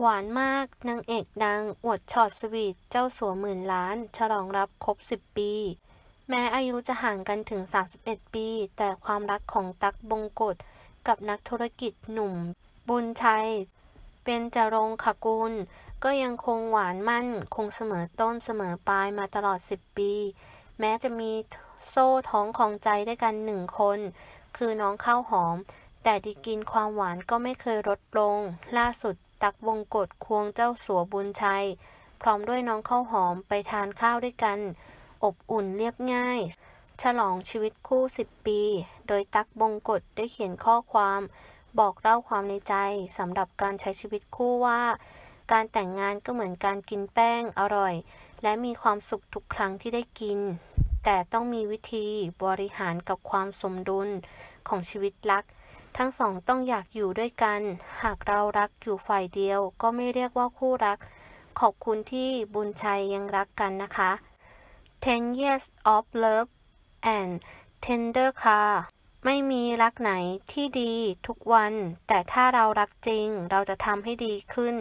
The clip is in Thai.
หวานมาก นางเอกดัง อวดช็อตสวีท เจ้าสัวหมื่นล้าน ฉลองรับครบ 10 ปี แม้อายุจะห่างกันถึง 31 ปี แต่ความรักของตั๊กบงกฎกับนักธุรกิจหนุ่ม บุญชัย เป็นจรงคกุล ก็ยังคงหวานมั่น คงเสมอต้นเสมอปลายมาตลอด 10 ปี แม้จะมีโซ่ท้องของใจด้วยกันหนึ่งคน คือน้องข้าวหอมแต่ดีกรีนความหวานก็ไม่เคยลดลง ล่าสุด ตักวงกฎควงเจ้าสัวบุญชัย พร้อมด้วยน้องข้าวหอมไปทานข้าวด้วยกัน อบอุ่นเรียบง่าย ฉลองชีวิตคู่ 10 ปี โดยตักบงกฎได้เขียนข้อความ บอกเล่าความในใจสำหรับการใช้ชีวิตคู่ว่า การแต่งงานก็เหมือนการกินแป้งอร่อย และมีความสุขทุกครั้งที่ได้กิน แต่ต้องมีวิธีบริหารกับความสมดุลของชีวิตรัก ทั้งสองต้องอยากอยู่ด้วยกัน หากเรารักอยู่ฝ่ายเดียว ก็ไม่เรียกว่าคู่รัก ขอบคุณที่บุญชัยยังรักกันนะคะ Ten years of love and tender car ไม่มีรักไหนที่ดีทุกวัน แต่ถ้าเรารักจริง เราจะทำให้ดีขึ้น